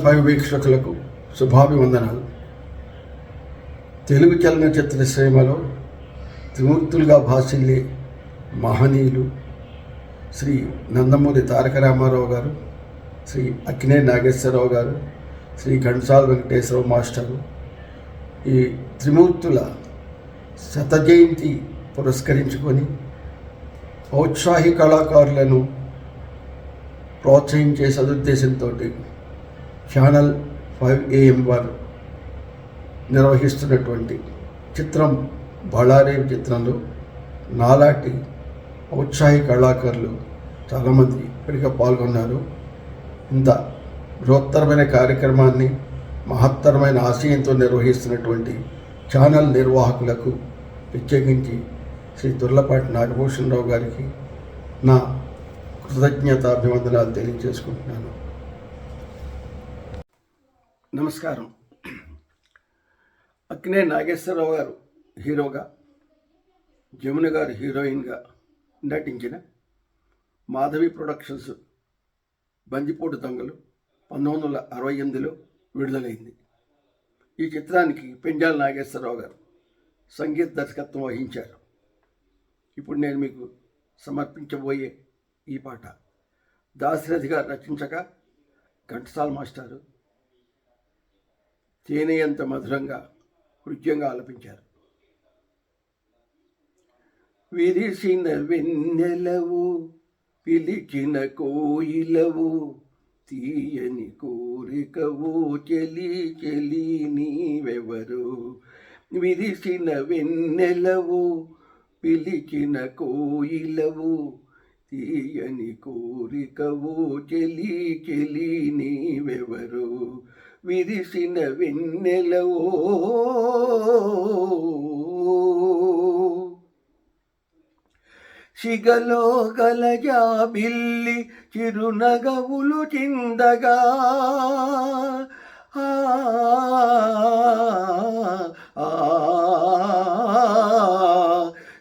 Channel five వీక్షకులకు శుభాభివందనాలు. తెలుగు చలనచిత్ర శ్రేమలో త్రిమూర్తులుగా భాషిల్లే మహనీయులు శ్రీ నందమూరి తారక రామారావు గారు శ్రీ అక్కినే నాగేశ్వరరావు గారు శ్రీ ఘంటసాల వెంకటేశ్వరరావు మాస్టరు ఈ త్రిమూర్తుల శత జయంతి పురస్కరించుకొని ఔత్సాహి కళాకారులను ప్రోత్సహించే సదుద్దేశంతో ఛానల్ ఫైవ్ ఏఎం వారు నిర్వహిస్తున్నటువంటి చిత్రం బళారేవ్ చిత్రంలో నాలాటి ఔత్సాహిక కళాకారులు చాలామంది ఇప్పటికే పాల్గొన్నారు. ఇంత బృహత్తరమైన కార్యక్రమాన్ని మహత్తరమైన ఆశయంతో నిర్వహిస్తున్నటువంటి ఛానల్ నిర్వాహకులకు ప్రత్యేకించి శ్రీ దుర్లపాటి నాగభూషణరావు గారికి నా కృతజ్ఞత అభివందనాలు తెలియజేసుకుంటున్నాను. నమస్కారం. అక్కినే నాగేశ్వరరావు గారు హీరోగా జమున గారు హీరోయిన్గా నటించిన మాధవి ప్రొడక్షన్స్ బందిపోటు దొంగలు పంతొమ్మిది వందల అరవై ఎనిమిదిలో విడుదలైంది. ఈ చిత్రానికి పెంజాల నాగేశ్వరరావు గారు సంగీత దర్శకత్వం వహించారు. ఇప్పుడు నేను మీకు సమర్పించబోయే ఈ పాట. దాశరథి గారు రచించగా ఘంటసాల మాస్టారు తేనెయంత మధురంగా హృద్యంగా ఆలపించారు. విరిసిన వెన్నెలవు పిలిచిన కోయిలవు తీయని కోరికవు చెలి చెలి నీవెవరు? విరిసిన వెన్నెలవు పిలిచిన కోయిలవు తీయని కోరికవు చెలి చెలి నీవెవరు? విరిసిన వెన్నెలవో. సిగలో గలజా బిల్లి చిరునగవులు చిందగా. ఆ, ఆ,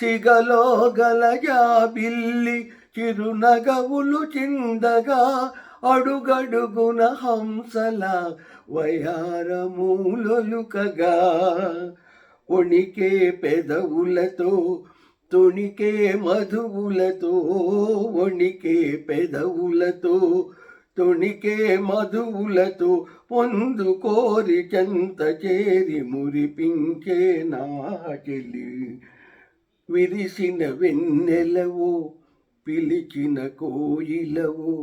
సిగలో గలజా బిల్లి చిరునగవులు చిందగా. అడుగడుగున హంసల వయారమూలొలుకగా ఉణికే పెదవులతో తొణికే మధువులతో ఉణికే పెదవులతో తొణికే మధువులతో పొందు కోరి చెంత చేరి మురిపించే నాచెలి విరిసిన వెన్నెలవో పిలిచిన కోయిలవో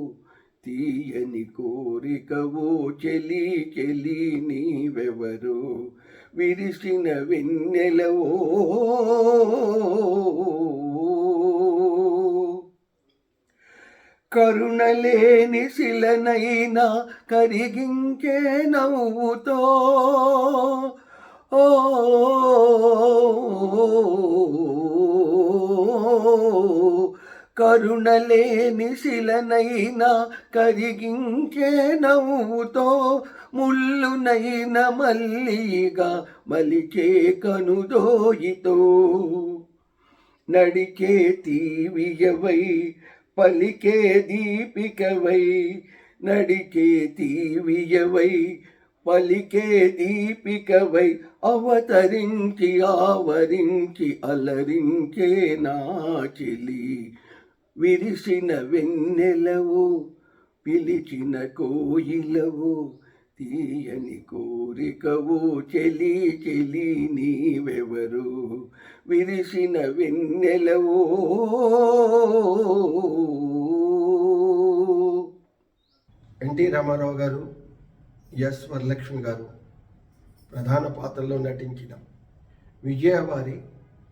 తీయని కోరికవో చెలి చెలి నీవెవరు? విరిసిన వెన్నెలవో కరుణలేని శిలనైనా కరిగించే నవ్వుతో. ఓ కరుణలేని శిలనైనా కరిగించే నవ్వుతో ముళ్ళునైన మల్లిగా మలిచే కనుదోయితో. నడిచే తీవియవై పలికే దీపికవై నడిచే తీవియవై పలికే దీపికవై అవతరించి ఆవరించి అలరించే నాచిలి విరిసిన వెన్నెలవు పిలిచిన కోయిలవు తీయని కోరికవు చెలి చెలి నీవెవరు? విరిసిన వెన్నెలవు. ఎన్టీ రామారావు గారు ఎస్ వరలక్ష్మి గారు ప్రధాన పాత్రలో నటించిన విజయవారి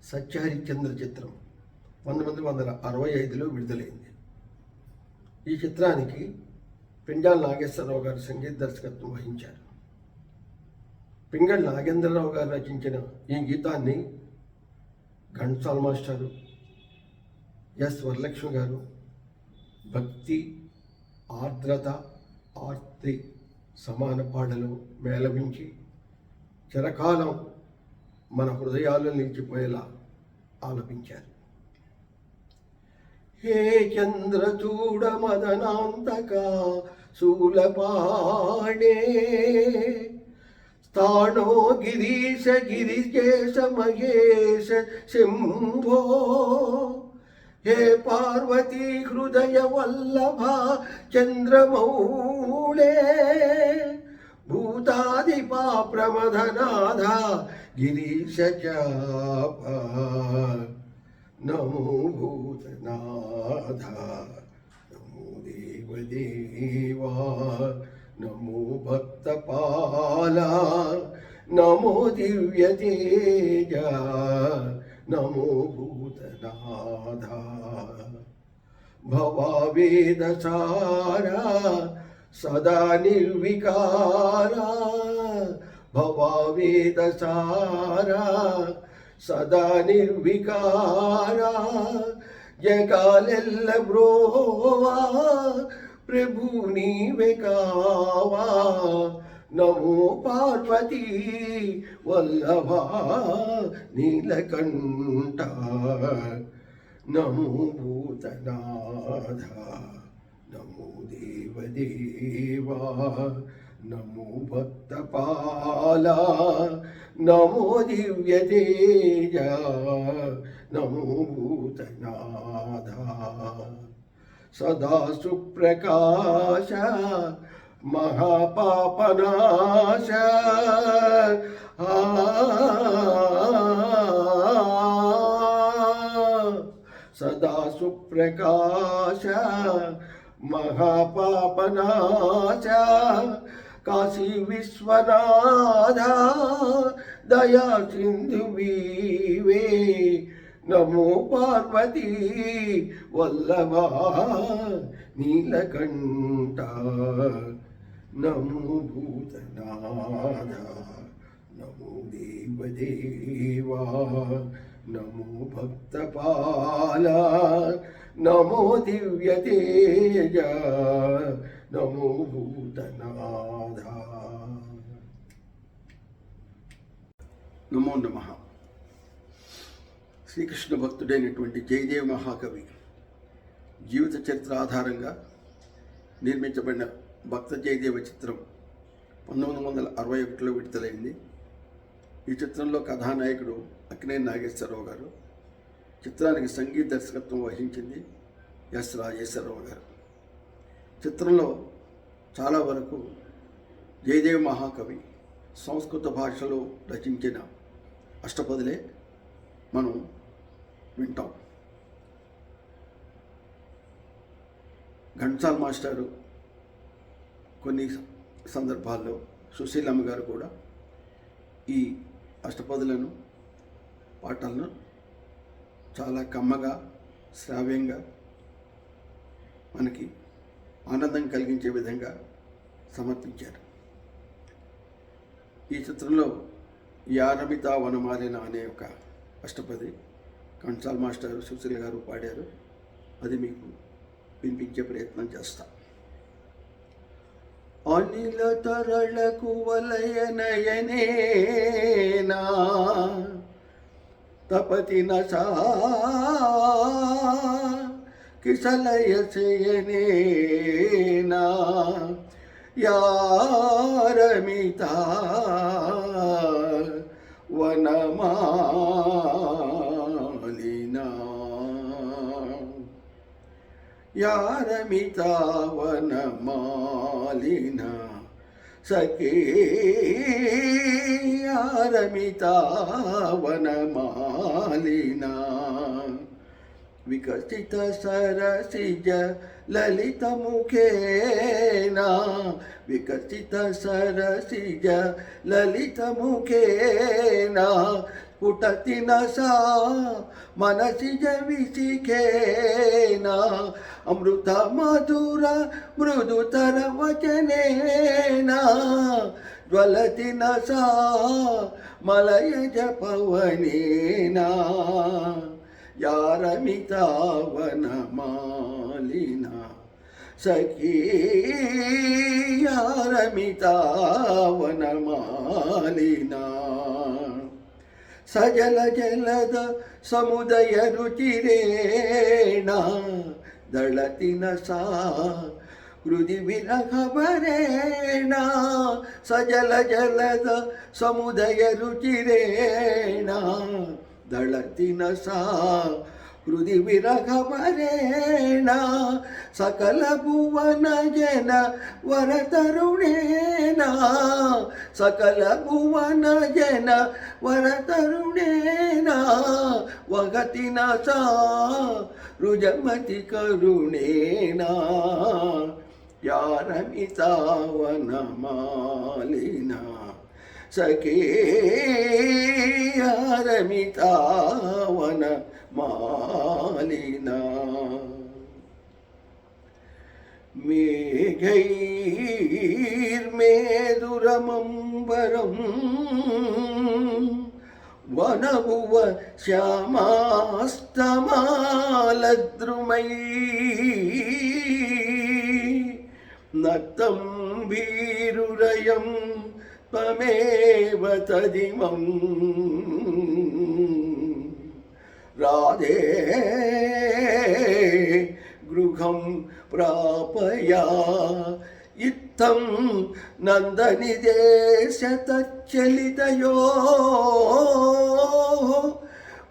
సత్యహరిచంద్ర చిత్రం. పంతొమ్మిది వందల అరవై ఐదులో విడుదలైంది. ఈ చిత్రానికి పింగళ నాగేశ్వరరావు గారు సంగీత దర్శకత్వం వహించారు. పింగళ నాగేంద్రరావు గారు రచించిన ఈ గీతాన్ని ఘంటసాల్ మాస్టారు ఎస్ వరలక్ష్మి గారు భక్తి ఆర్ద్రత ఆర్తి సమాన పాటలు మేళవించి చిరకాలం మన హృదయాలు నిలిచిపోయేలా ఆలపించారు. హే చంద్రచూడ మదనాంతక శూలపాణే. స్థాణో గిరీశ గిరిజేశ మహేశ శంభో. హే పార్వతీ హృదయ వల్లభ చంద్రమౌళే. భూతాదిపా ప్రమథనాథ గిరీశ చాప నమో భూతనాథ నమో దేవదేవా నమో భక్తపాల నమో దివ్యతేజ నమో భూతనాథ భవావేదసార సదా నిర్వికార భవావేదసార సదా నిర్వికార జగాలెల్ల బ్రోవా ప్రభు నీవే కావా నమో పార్వతీ వల్లభ నీలకంఠ నమో భూతనాథ నమో దేవదేవా నమో భక్తపాల నమో దివ్య తేజ నమో భూతనాథ సదా సుప్రకాశ మహాపాపనాశ. సదా సుప్రకాశ మహాపాపనాశ. కాశీ విశ్వనాథ దయా సింధు వీవే నమో పార్వతీ వల్లభా నీలకంఠ. నమో భూతనాథ నమో దేవదేవా నమో భక్తపాల నమో దివ్యతేజ. నమో భూతనాథ నమో నమః. శ్రీకృష్ణ భక్తుడైనటువంటి జయదేవ్ మహాకవి జీవిత చరిత్ర ఆధారంగా నిర్మించబడిన భక్త జయదేవ చిత్రం పంతొమ్మిది వందల అరవై ఒకటిలో విడుదలైంది. ఈ చిత్రంలో కథానాయకుడు అక్కినే నాగేశ్వరరావు గారు చిత్రానికి సంగీత దర్శకత్వం వహించింది ఎస్ రాజేశ్వరరావు గారు. చిత్రంలో చాలా వరకు జయదేవ్ మహాకవి సంస్కృత భాషలో రచించిన అష్టపదులే మనం వింటాం. ఘంటసాల్ మాస్టారు కొన్ని సందర్భాల్లో సుశీలమ్మ గారు కూడా ఈ అష్టపదులను పాటలను చాలా కమ్మగా శ్రావ్యంగా మనకి ఆనందం కలిగించే విధంగా సమర్పించారు. ఈ చిత్రంలో యారమిత వనమాలిన అనే ఒక అష్టపది కన్సాల్ మాస్టర్ సుశీల్ గారు పాడారు. అది మీకు వినిపించే ప్రయత్నం చేస్తా. అనిల తరళకు వలయనయనేనా తపతి నశా కిసలయసేయనేనా యారమిత వనమాలినా యారమిత వనమాలినా సఖీ యారమిత వనమాలినా వికసిత సరసిజ లలిత ముఖేనా వికసిత సరసిజ లలిత ముఖేనా పుటతి నసా మనసి జవిసిఖేనా? అమృత మధుర మృదుతర వచనేనా? జ్వలతి నసా మలయజ పవనేనా? యారమితావనమాలిన సఖీ యారమితావనమాలిన సజల జలద సముదయ రుచిరేణ దళతి నసా హృది విరహవరేణ సజల జలద సముదయ రుచిరేణ దళతిన సా హృది విరహవరేణ సకల భువన జన వరతరుణేన సకల భువన జన వరతరుణేన వగతిన సా రుజమతి కరుణేనా యారమితావనమాలినా సఖే యారమితావన സഖേയാരമിതാവന മാലിന മേഘൈർമേതുരമംബരം വനഭുവ ശ്യാമാസ്തമാലദ്രുമൈ നത്തം ഭീരുരയം తదిమం రాధే గృహం ప్రాపయా. ఇత్తం నందని దేశతచ్చలితయో.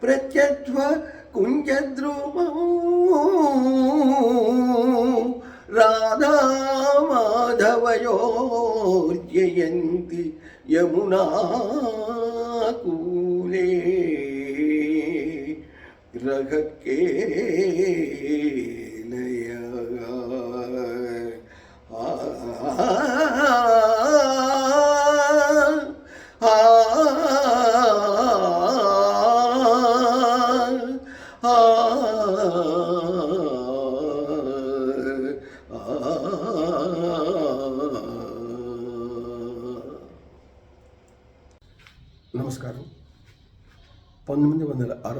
ప్రత్యధ్వ కుంజద్రుమౌ. రాధామాధవయోర్జయంతి जयोर्जयन्ति यमुनाकूले ग्रहकेनय Ah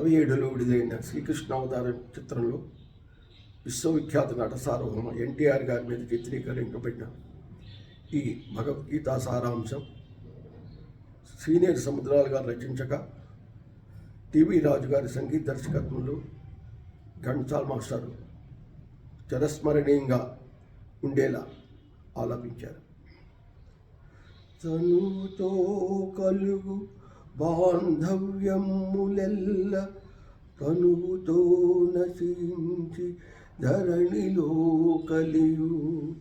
అరవై ఏడులో విడుదలైన శ్రీకృష్ణ అవతారం చిత్రంలో విశ్వవిఖ్యాత నట సార్వభౌమ ఎన్టీఆర్ గారి మీద చిత్రీకరించబడిన ఈ భగవద్గీత సారాంశం సీనియర్ సముద్రాలు గారు రచించగా టీవీ రాజు గారి సంగీత దర్శకత్వంలో ఘంటాల్ మాస్టారు చిరస్మరణీయంగా ఉండేలా ఆలపించారు. తనుతో కలుగు బాంధవ్యములెల్ల తనువుతో నశించి ధరణిలో కలియు.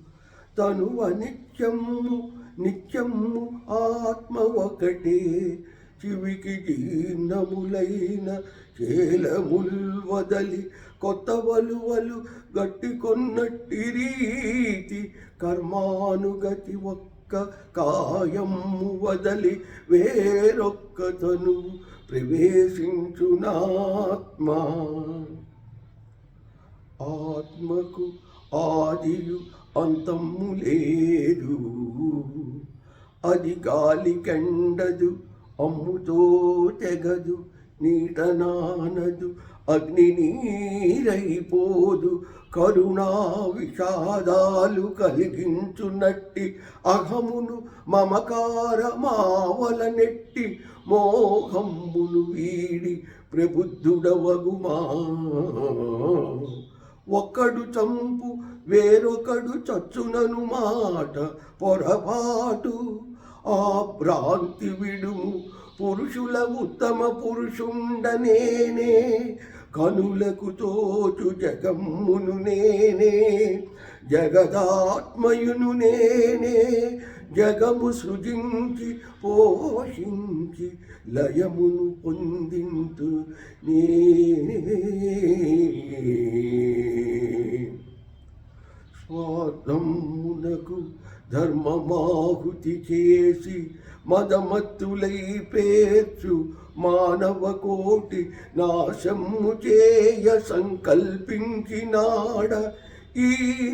తను అనిత్యము నిత్యము ఆత్మ ఒకటే. చివికి జీర్ణములైన చేలముల్ వదలి కొత్త వలువలు గట్టి కొన్నట్టి రీతి కర్మానుగతి ఒక్క కాయము వదలి వేరొక్క తను ఆత్మకు ఆదియు అంతము లేదు. అది గాలి కండదు అమ్ముతో తెగదు. నీటనానదు అగ్ని నీరైపోదు కరుణా విషాదాలు కలిగించునట్టి అహమును మమకారమావల నెట్టి మోహమ్మును వీడి ప్రబుద్ధుడవగుమా ఒక్కడు చంపు వేరొకడు చచ్చునను మాట పొరపాటు ఆ భ్రాంతి విడుము పురుషుల ఉత్తమ పురుషుండనేనే కనులకు తోచు జగమ్మును నేనే జగదాత్మయును నేనే జగము సృజించి పోషించి లయమును పొందింతు నేనే స్వార్థమునకు ధర్మమాహుతి చేసి మదమత్తులై పేర్చు మానవ కోటి నాశము చేయ సంకల్పించినాడ. ఈ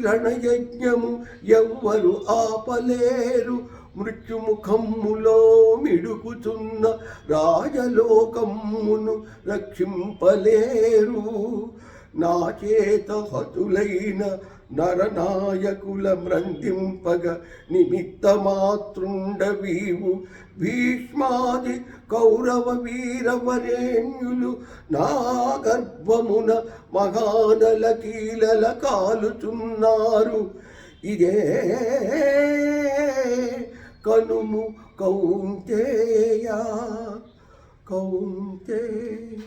రణయజ్ఞము ఎవ్వరు ఆపలేరు. మృత్యుముఖమ్ములో మిడుకుతున్న రాజలోకమ్మును రక్షింపలేరు. నా చేత హతులైన నరనాయకుల మ్రందింపగ నిమిత్తమాతృండవీవు భీష్మాది కౌరవ వీరవరేణ్యులు నా గర్భమున మహానల కీలల కాలుచున్నారు ఇదే కనుము కౌంతేయ కౌంతేయ